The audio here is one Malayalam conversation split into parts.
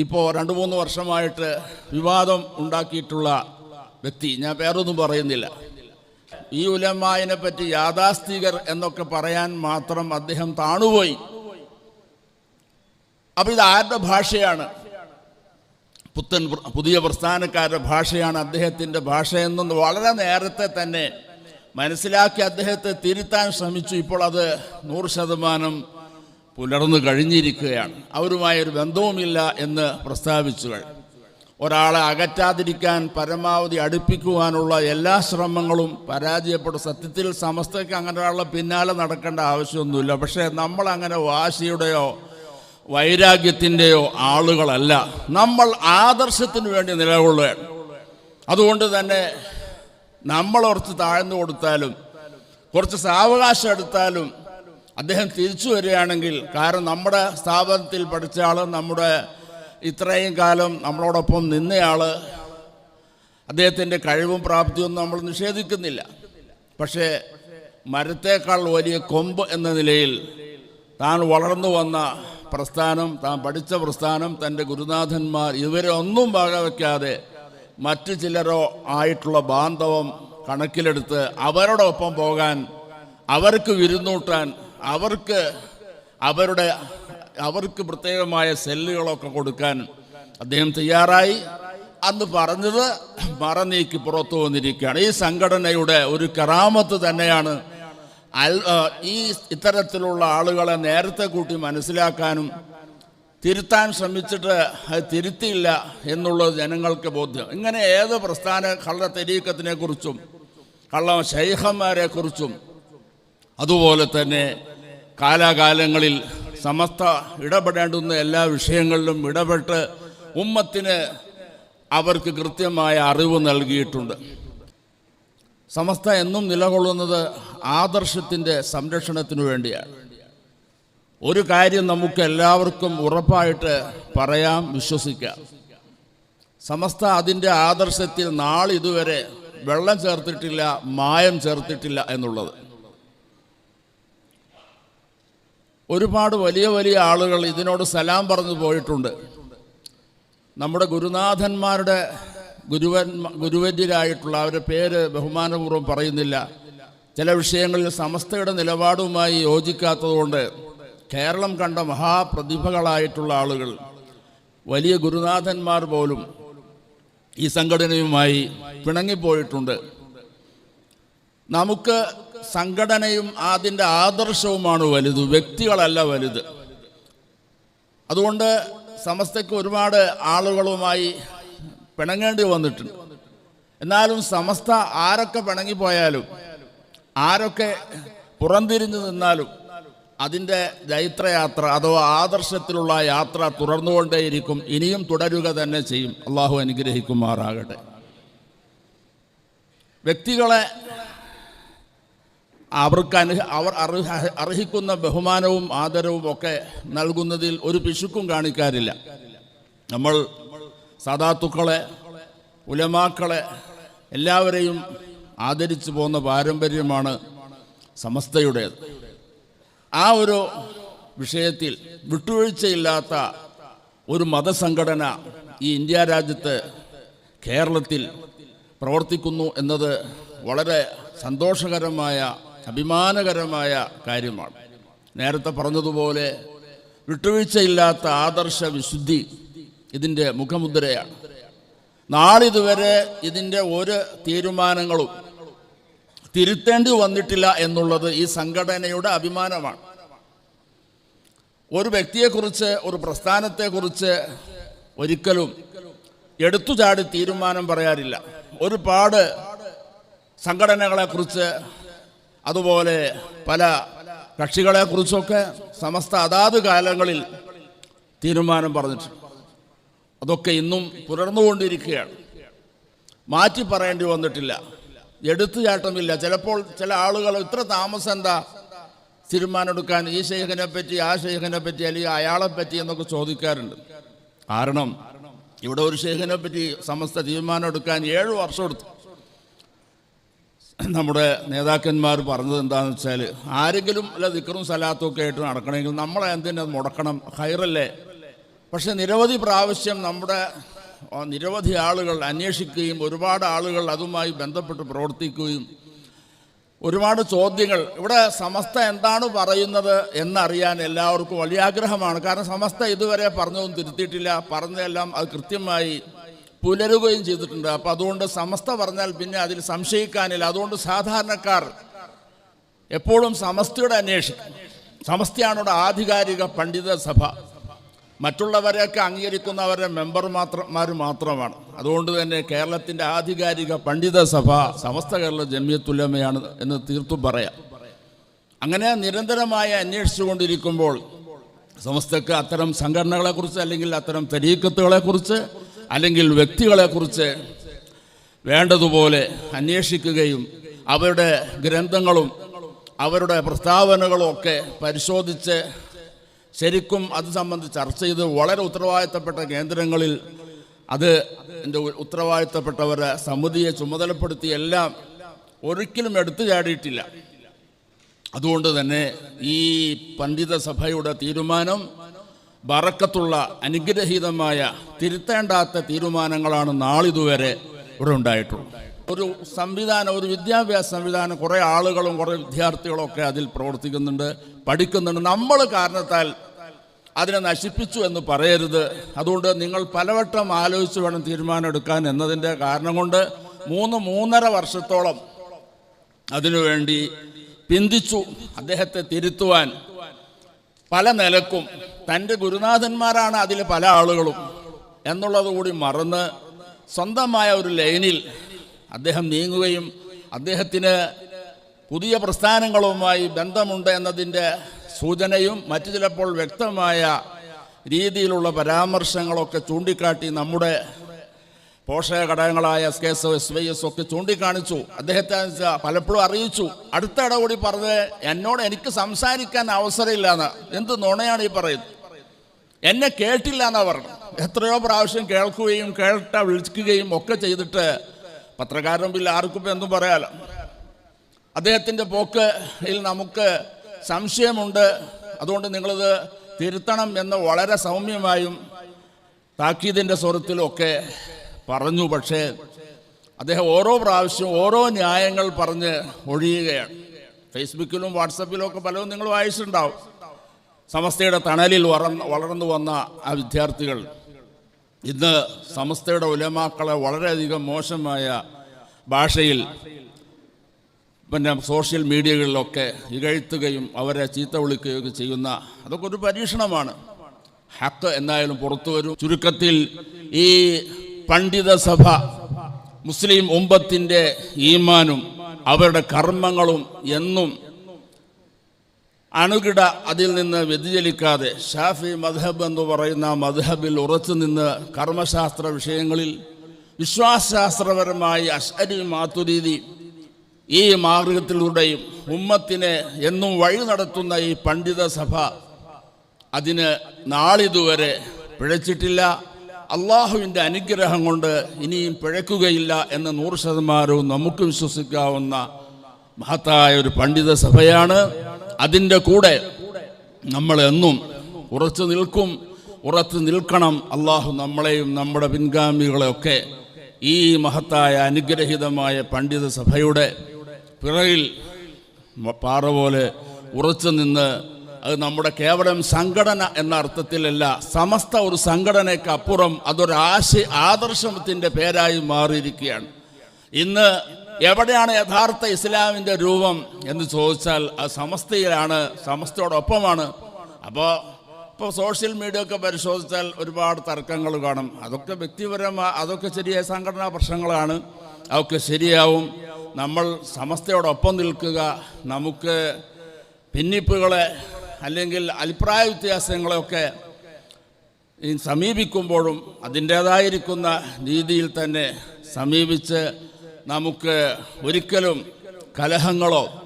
ഇപ്പോൾ രണ്ട് മൂന്ന് വർഷമായിട്ട് വിവാദം ഉണ്ടാക്കിയിട്ടുള്ള വ്യക്തി. ഞാൻ പേരൊന്നും പറയുന്നില്ല. ഈ ഉലമായിനെ പറ്റി യാഥാസ്ഥികർ എന്നൊക്കെ പറയാൻ മാത്രം അദ്ദേഹം താണുപോയി. അപ്പൊ ഇത് ആരുടെ ഭാഷയാണ്? പുത്തൻ പുതിയ പ്രസ്ഥാനക്കാരുടെ ഭാഷയാണ് അദ്ദേഹത്തിന്റെ ഭാഷയെന്നൊന്ന് വളരെ നേരത്തെ തന്നെ മനസ്സിലാക്കി അദ്ദേഹത്തെ തിരുത്താൻ ശ്രമിച്ചു. ഇപ്പോൾ അത് നൂറ് ശതമാനം പുലർന്നു കഴിഞ്ഞിരിക്കുകയാണ്. അവരുമായി ഒരു ബന്ധവുമില്ല എന്ന് പ്രസ്താവിച്ചു ഒരാളെ അകറ്റാതിരിക്കാൻ പരമാവധി അടുപ്പിക്കുവാനുള്ള എല്ലാ ശ്രമങ്ങളും പരാജയപ്പെട്ടു. സത്യത്തിൽ സമസ്തയ്ക്ക് അങ്ങനെ പിന്നാലെ നടക്കേണ്ട ആവശ്യമൊന്നുമില്ല. പക്ഷേ നമ്മൾ അങ്ങനെ വാശിയുടെയോ വൈരാഗ്യത്തിന്റെയോ ആളുകളല്ല. നമ്മൾ ആദർശത്തിന് വേണ്ടി നിലകൊള്ളുകയാണ്. അതുകൊണ്ട് തന്നെ നമ്മൾ കുറച്ച് താഴ്ന്നു കൊടുത്താലും കുറച്ച് സാവകാശം എടുത്താലും അദ്ദേഹം തിരിച്ചു വരികയാണെങ്കിൽ കാരണം നമ്മുടെ സ്ഥാപനത്തിൽ പഠിച്ച ആൾ നമ്മുടെ ഇത്രയും കാലം നമ്മളോടൊപ്പം നിന്നയാൾ അദ്ദേഹത്തിന്റെ കഴിവും പ്രാപ്തിയും നമ്മൾ നിഷേധിക്കുന്നില്ല. പക്ഷേ മരത്തേക്കാൾ വലിയ കൊമ്പ് എന്ന നിലയിൽ താൻ വളർന്നു വന്ന പ്രസ്ഥാനം താൻ പഠിച്ച പ്രസ്ഥാനം തന്റെ ഗുരുനാഥന്മാർ ഇവരെ ഒന്നും വകവയ്ക്കാതെ മറ്റു ചിലരോ ആയിട്ടുള്ള ബാന്ധവം കണക്കിലെടുത്ത് അവരോടൊപ്പം പോകാൻ അവർക്ക് വിരുന്നൂട്ടാൻ അവർക്ക് അവരുടെ അവർക്ക് പ്രത്യേകമായ സെല്ലുകളൊക്കെ കൊടുക്കാൻ അദ്ദേഹം തയ്യാറായി. അന്ന് പറഞ്ഞത് മറനീക്കി പുറത്തു വന്നിരിക്കുകയാണ്. ഈ സംഘടനയുടെ ഒരു കറാമത്ത് തന്നെയാണ് ഈ ഇത്തരത്തിലുള്ള ആളുകളെ നേരത്തെ കൂട്ടി മനസ്സിലാക്കാനും തിരുത്താൻ ശ്രമിച്ചിട്ട് അത് തിരുത്തിയില്ല എന്നുള്ളത് ജനങ്ങൾക്ക് ബോധ്യം. ഇങ്ങനെ ഏത് പ്രസ്ഥാന കള്ള തെരീക്കത്തിനെ കുറിച്ചും കള്ള ശൈഖന്മാരെ കുറിച്ചും അതുപോലെ തന്നെ കാലാകാലങ്ങളിൽ സമസ്ത ഇടപെടേണ്ടുന്ന എല്ലാ വിഷയങ്ങളിലും ഇടപെട്ട് ഉമ്മത്തിന് അവർക്ക് കൃത്യമായ അറിവ് നൽകിയിട്ടുണ്ട്. സമസ്ത എന്നും നിലകൊള്ളുന്നത് ആദർശത്തിന്റെ സംരക്ഷണത്തിനു വേണ്ടിയാണ്. ഒരു കാര്യം നമുക്ക് എല്ലാവർക്കും ഉറപ്പായിട്ട് പറയാം വിശ്വസിക്കാം. സമസ്ത അതിന്റെ ആദർശത്തിൽ നാളിതുവരെ വെള്ളം ചേർത്തിട്ടില്ല മായം ചേർത്തിട്ടില്ല എന്നുള്ളത്. ഒരുപാട് വലിയ വലിയ ആളുകൾ ഇതിനോട് സലാം പറഞ്ഞു പോയിട്ടുണ്ട്. നമ്മുടെ ഗുരുനാഥന്മാരുടെ ഗുരുവൻ ഗുരുവര്യരായിട്ടുള്ള അവരുടെ പേര് ബഹുമാനപൂർവം പറയുന്നില്ല. ചില വിഷയങ്ങളിൽ സമസ്തയുടെ നിലപാടുമായി യോജിക്കാത്തതുകൊണ്ട് കേരളം കണ്ട മഹാപ്രതിഭകളായിട്ടുള്ള ആളുകൾ വലിയ ഗുരുനാഥന്മാർ പോലും ഈ സംഘടനയുമായി പിണങ്ങിപ്പോയിട്ടുണ്ട്. നമുക്ക് സംഘടനയും അതിന്റെ ആദർശവുമാണ് വലുത്. വ്യക്തികളല്ല വലുത്. അതുകൊണ്ട് സമസ്തയ്ക്ക് ഒരുപാട് ആളുകളുമായി പിണങ്ങേണ്ടി വന്നിട്ടുണ്ട്. എന്നാലും സമസ്ത ആരൊക്കെ പിണങ്ങിപ്പോയാലും ആരൊക്കെ പുറംതിരിഞ്ഞു നിന്നാലും അതിന്റെ ജൈത്രയാത്ര അഥവാ ആദർശത്തിലുള്ള യാത്ര തുടർന്നുകൊണ്ടേയിരിക്കും. ഇനിയും തുടരുക തന്നെ ചെയ്യും. അള്ളാഹു അനുഗ്രഹിക്കുമാറാകട്ടെ. വ്യക്തികളെ അവർക്ക് അനു അവർ അർഹ അർഹിക്കുന്ന ബഹുമാനവും ആദരവും ഒക്കെ നൽകുന്നതിൽ ഒരു പിശുക്കും കാണിക്കാറില്ല നമ്മൾ സദാത്തുക്കളെ ഉലമാക്കളെ എല്ലാവരെയും ആദരിച്ചു പോകുന്ന പാരമ്പര്യമാണ് സമസ്തയുടേത്. ആ ഒരു വിഷയത്തിൽ വിട്ടുവീഴ്ചയില്ലാത്ത ഒരു മതസംഘടന ഈ ഇന്ത്യ രാജ്യത്ത് കേരളത്തിൽ പ്രവർത്തിക്കുന്നു എന്നത് വളരെ സന്തോഷകരമായ അഭിമാനകരമായ കാര്യമാണ്. നേരത്തെ പറഞ്ഞതുപോലെ വിട്ടുവീഴ്ചയില്ലാത്ത ആദർശ വിശുദ്ധി ഇതിന്റെ മുഖമുദ്രയാണ്. നാളിതുവരെ ഇതിന്റെ ഒരു തീരുമാനങ്ങളും തിരുത്തേണ്ടി വന്നിട്ടില്ല എന്നുള്ളത് ഈ സംഘടനയുടെ അഭിമാനമാണ്. ഒരു വ്യക്തിയെക്കുറിച്ച് ഒരു പ്രസ്ഥാനത്തെക്കുറിച്ച് ഒരിക്കലും എടുത്തുചാടി തീരുമാനം പറയാറില്ല ഒരുപാട് സംഘടനകളെക്കുറിച്ച് അതുപോലെ പല കക്ഷികളെക്കുറിച്ചൊക്കെ സമസ്ത അതാത് കാലങ്ങളിൽ തീരുമാനം പറഞ്ഞിട്ടുണ്ട്. അതൊക്കെ ഇന്നും പുലർന്നുകൊണ്ടിരിക്കുകയാണ്. മാറ്റി പറയേണ്ടി വന്നിട്ടില്ല. എടുത്തുചാട്ടമില്ല. ചിലപ്പോൾ ചില ആളുകൾ ഇത്ര താമസം എന്താ? തീരുമാനമെടുക്കാൻ ഈ ശേഖനെ പറ്റി ആ ശേഖനെ പറ്റി അല്ലെങ്കിൽ അയാളെ പറ്റി എന്നൊക്കെ ചോദിക്കാറുണ്ട്. കാരണം ഇവിടെ ഒരു ശേഖനെ പറ്റി സമസ്ത തീരുമാനമെടുക്കാൻ ഏഴ് വർഷം എടുത്തു. നമ്മുടെ നേതാക്കന്മാർ പറഞ്ഞത് എന്താണെന്ന് വെച്ചാൽ ആരെങ്കിലും അല്ല ദിക്കറും സലാത്തും ഒക്കെ ആയിട്ട് നടക്കണമെങ്കിൽ നമ്മളെ എന്തിനാ മുടക്കണം? ഹൈറല്ലേ പക്ഷെ നിരവധി പ്രാവശ്യം നമ്മുടെ നിരവധി ആളുകൾ അന്വേഷിക്കുകയും ഒരുപാട് ആളുകൾ അതുമായി ബന്ധപ്പെട്ട് പ്രവർത്തിക്കുകയും ഒരുപാട് ചോദ്യങ്ങൾ. ഇവിടെ സമസ്ത എന്താണ് പറയുന്നത് എന്നറിയാൻ എല്ലാവർക്കും വലിയ ആഗ്രഹമാണ്. കാരണം സമസ്ത ഇതുവരെ പറഞ്ഞതൊന്നും തിരുത്തിയിട്ടില്ല. പറഞ്ഞതെല്ലാം അത് കൃത്യമായി പുലരുകയും ചെയ്തിട്ടുണ്ട്. അപ്പോൾ അതുകൊണ്ട് സമസ്ത പറഞ്ഞാൽ പിന്നെ അതിൽ സംശയിക്കാനില്ല. അതുകൊണ്ട് സാധാരണക്കാർ എപ്പോഴും സമസ്തയുടെ അന്വേഷിക്കും സമസ്തയാണ് ഇവിടെ ആധികാരിക പണ്ഡിത സഭ? മറ്റുള്ളവരെയൊക്കെ അംഗീകരിക്കുന്നവരുടെ മെമ്പർ മാത്രമാർ മാത്രമാണ്. അതുകൊണ്ട് തന്നെ കേരളത്തിന്റെ ആധികാരിക പണ്ഡിത സഭ സമസ്ത കേരള ജമ്യത്തുല്യമയാണ് എന്ന് തീർത്തും പറയാം. അങ്ങനെ നിരന്തരമായി അന്വേഷിച്ചുകൊണ്ടിരിക്കുമ്പോൾ സമസ്തക്ക് അത്തരം സംഘടനകളെക്കുറിച്ച് അല്ലെങ്കിൽ അത്തരം തരീക്കത്തുകളെക്കുറിച്ച് അല്ലെങ്കിൽ വ്യക്തികളെക്കുറിച്ച് വേണ്ടതുപോലെ അന്വേഷിക്കുകയും അവരുടെ ഗ്രന്ഥങ്ങളും അവരുടെ പ്രസ്താവനകളും ഒക്കെ പരിശോധിച്ച് ശരിക്കും അത് സംബന്ധിച്ച് ചർച്ച ചെയ്ത് വളരെ ഉത്തരവാദിത്തപ്പെട്ട കേന്ദ്രങ്ങളിൽ അത് എന്റെ ഉത്തരവാദിത്തപ്പെട്ടവരെ സമിതിയെ ചുമതലപ്പെടുത്തി എല്ലാം ഒരിക്കലും എടുത്തു ചാടിയിട്ടില്ല. അതുകൊണ്ട് തന്നെ ഈ പണ്ഡിത സഭയുടെ തീരുമാനം ബറക്കത്തുള്ള അനുഗ്രഹീതമായ തിരുത്തേണ്ടാത്ത തീരുമാനങ്ങളാണ് നാളിതുവരെ ഇവിടെ ഉണ്ടായിട്ടുള്ളത്. ഒരു സംവിധാനം ഒരു വിദ്യാഭ്യാസ സംവിധാനം കുറേ ആളുകളും കുറേ വിദ്യാർത്ഥികളൊക്കെ അതിൽ പ്രവർത്തിക്കുന്നുണ്ട് പഠിക്കുന്നുണ്ട്. നമ്മൾ കാരണത്താൽ അതിനെ നശിപ്പിച്ചു എന്ന് പറയരുത്. അതുകൊണ്ട് നിങ്ങൾ പലവട്ടം ആലോചിച്ച് വേണം തീരുമാനം എടുക്കാൻ എന്നതിന്റെ കാരണം കൊണ്ട് മൂന്ന് മൂന്നര വർഷത്തോളം അതിനുവേണ്ടി പിന്തിച്ചു. അദ്ദേഹത്തെ തിരുത്തുവാൻ പല നിലക്കും തന്റെ ഗുരുനാഥന്മാരാണ് അതിൽ പല ആളുകളും എന്നുള്ളത് കൂടി മറന്ന് സ്വന്തമായ ഒരു ലൈനിൽ അദ്ദേഹം നീങ്ങുകയും അദ്ദേഹത്തിന് പുതിയ പ്രസ്ഥാനങ്ങളുമായി ബന്ധമുണ്ട് എന്നതിന്റെ സൂചനയും മറ്റു ചിലപ്പോൾ വ്യക്തമായ രീതിയിലുള്ള പരാമർശങ്ങളൊക്കെ ചൂണ്ടിക്കാട്ടി നമ്മുടെ പോഷക ഘടകങ്ങളായ S K S S Y S ഒക്കെ ചൂണ്ടിക്കാണിച്ചു. അദ്ദേഹത്തെ പലപ്പോഴും അറിയിച്ചു. അടുത്ത ഇടകൂടി പറഞ്ഞ് എന്നോട് എനിക്ക് സംസാരിക്കാൻ അവസരമില്ല എന്ന് എന്ത് നുണയാണ് ഈ പറയുന്നത്? എന്നെ കേട്ടില്ല എന്നാ പറഞ്ഞു എത്രയോ പ്രാവശ്യം കേൾക്കുകയും കേട്ട വിളിക്കുകയും ഒക്കെ ചെയ്തിട്ട് പത്രക്കാരൻ മുമ്പിൽ ആർക്കും എന്തും പറയാലോ അദ്ദേഹത്തിന്റെ പോക്കിൽ നമുക്ക് സംശയമുണ്ട്. അതുകൊണ്ട് നിങ്ങളിത് തിരുത്തണം എന്ന് വളരെ സൗമ്യമായും താക്കീതിന്റെ സ്വരത്തിലൊക്കെ പറഞ്ഞു പക്ഷേ അദ്ദേഹം ഓരോ പ്രാവശ്യവും ഓരോ ന്യായങ്ങൾ പറഞ്ഞ് ഒഴിയുകയാണ്. ഫേസ്ബുക്കിലും വാട്സപ്പിലും ഒക്കെ പലതും നിങ്ങൾ വായിച്ചിട്ടുണ്ടാവും. സമസ്തയുടെ തണലിൽ വളർന്ന് വന്ന ആ വിദ്യാർത്ഥികൾ. ഇന്ന് സമസ്തയുടെ ഉലമാക്കളെ വളരെയധികം മോശമായ ഭാഷയിൽ പിന്നെ സോഷ്യൽ മീഡിയകളിലൊക്കെ ഇകഴ്ത്തുകയും അവരെ ചീത്ത വിളിക്കുകയൊക്കെ ചെയ്യുന്ന അതൊക്കെ ഒരു പരീക്ഷണമാണ്. ഹക്ക് എന്നായാലും പുറത്തു വരും. ചുരുക്കത്തിൽ ഈ പണ്ഡിത സഭ മുസ്ലിം ഉമ്പത്തിന്റെ ഈമാനും അവരുടെ കർമ്മങ്ങളും എന്നും അണുകിട അതിൽ നിന്ന് വ്യതിചലിക്കാതെ ഷാഫി മധബ് എന്ന് പറയുന്ന മധബിൽ ഉറച്ചു നിന്ന് കർമ്മശാസ്ത്ര വിഷയങ്ങളിൽ വിശ്വാസശാസ്ത്രപരമായി അശ്വരി മാതുരീതി ഈ മാർഗത്തിലൂടെയും ഉമ്മത്തിനെ എന്നും വഴി നടത്തുന്ന ഈ പണ്ഡിത സഭ അതിന് നാളിതുവരെ പിഴച്ചിട്ടില്ല. അള്ളാഹുവിന്റെ അനുഗ്രഹം കൊണ്ട് ഇനിയും പിഴക്കുകയില്ല എന്ന് നൂറ് ശതമാനവും നമുക്ക് വിശ്വസിക്കാവുന്ന മഹത്തായ ഒരു പണ്ഡിത സഭയാണ്. അതിന്റെ കൂടെ നമ്മൾ എന്നും ഉറച്ചു നിൽക്കും ഉറച്ചു നിൽക്കണം. അള്ളാഹു നമ്മളെയും നമ്മുടെ പിൻഗാമികളെയൊക്കെ ഈ മഹത്തായ അനുഗ്രഹീതമായ പണ്ഡിത സഭയുടെ പിറകിൽ പാറ പോലെ ഉറച്ചു നിന്ന് അത് നമ്മുടെ കേവലം സംഘടന എന്ന അർത്ഥത്തിലല്ല സമസ്ത ഒരു സംഘടനയ്ക്ക് അപ്പുറം അതൊരു ആശയ ആദർശത്തിന്റെ പേരായി മാറിയിരിക്കുകയാണ്. ഇന്ന് എവിടെയാണ് യഥാർത്ഥ ഇസ്ലാമിന്റെ രൂപം എന്ന് ചോദിച്ചാൽ ആ സമസ്തയിലാണ് സമസ്തയോടൊപ്പമാണ്. അപ്പോൾ ഇപ്പോൾ സോഷ്യൽ മീഡിയ ഒക്കെ പരിശോധിച്ചാൽ ഒരുപാട് തർക്കങ്ങൾ കാണും. അതൊക്കെ വ്യക്തിപരമായ അതൊക്കെ ശരിയായ സംഘടനാ പ്രശ്നങ്ങളാണ്. അതൊക്കെ ശരിയാവും. നമ്മൾ സമസ്തയോടൊപ്പം നിൽക്കുക നമുക്ക് ഭിന്നിപ്പുകളെ അല്ലെങ്കിൽ അഭിപ്രായ വ്യത്യാസങ്ങളെയൊക്കെ സമീപിക്കുമ്പോഴും അതിന്റേതായിരിക്കുന്ന രീതിയിൽ തന്നെ സമീപിച്ച് നമുക്ക് ഒരിക്കലും കലഹങ്ങളോ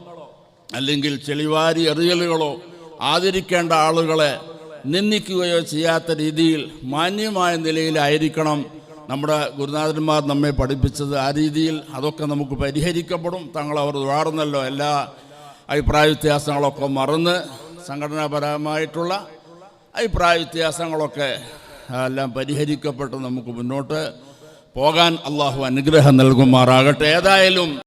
അല്ലെങ്കിൽ ചെളിവാരി എറിയലുകളോ ആദരിക്കേണ്ട ആളുകളെ നിന്ദിക്കുകയോ ചെയ്യാത്ത രീതിയിൽ മാന്യമായ നിലയിലായിരിക്കണം നമ്മുടെ ഗുരുനാഥന്മാർ നമ്മെ പഠിപ്പിച്ചത്. ആ രീതിയിൽ അതൊക്കെ നമുക്ക് പരിഹരിക്കപ്പെടും. തങ്ങൾ അവർ വാറുന്നല്ലോ എല്ലാ അഭിപ്രായ വ്യത്യാസങ്ങളൊക്കെ മറന്ന് സംഘടനാപരമായിട്ടുള്ള അഭിപ്രായ വ്യത്യാസങ്ങളൊക്കെ എല്ലാം പരിഹരിക്കപ്പെട്ട് നമുക്ക് മുന്നോട്ട് പോകാൻ അള്ളാഹു അനുഗ്രഹം നൽകുമാറാകട്ടെ. ഏതായാലും